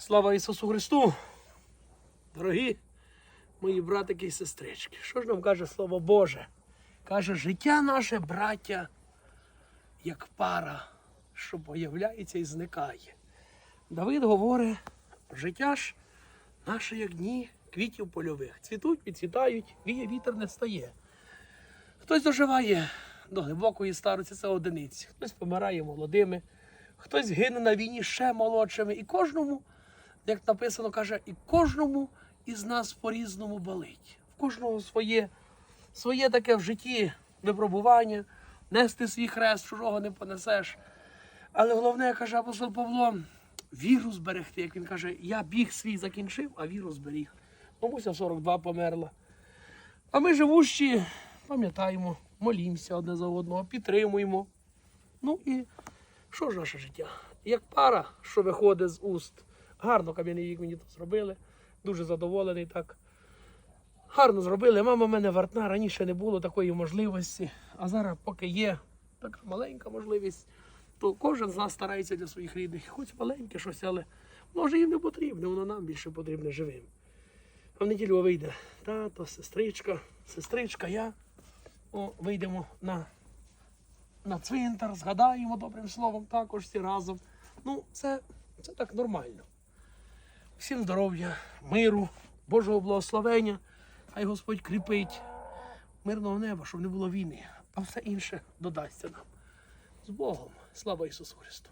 Слава Ісусу Христу! Дорогі мої братики і сестрички, що ж нам каже Слово Боже? Каже, життя наше, браття, як пара, що появляється і зникає. Давид говорить, життя ж наше, як дні квітів польових. Цвітуть, відцвітають, віє вітер не стає. Хтось доживає до глибокої старості, це одиниці, хтось помирає молодими, хтось гине на війні ще молодшими. І кожному, як написано, каже, і кожному із нас по-різному болить. В кожного своє, своє таке в житті випробування, нести свій хрест, чужого не понесеш. Але головне, каже апостол Павло, віру зберегти. Як він каже, я біг свій закінчив, а віру зберіг. Мамуся 42 померла. А ми живущі, пам'ятаємо, молімося одне за одного, підтримуємо. Ну і що ж наше життя? Як пара, що виходить з уст. Гарно кам'яний вік мені тут зробили. Дуже задоволений так. Гарно зробили. Мама в мене вартна, раніше не було такої можливості. А зараз, поки є така маленька можливість, то кожен з нас старається для своїх рідних. Хоч маленьке щось, але може їм не потрібне, воно нам більше потрібне живим. А в неділю вийде тато, сестричка, сестричка, я. О, вийдемо на, на цвинтар, згадаємо добрим словом також всі разом. Ну, це, це так нормально. Всім здоров'я, миру, Божого благословення. Хай Господь кріпить мирного неба, щоб не було війни, а все інше додасться нам. З Богом. Слава Ісусу Христу!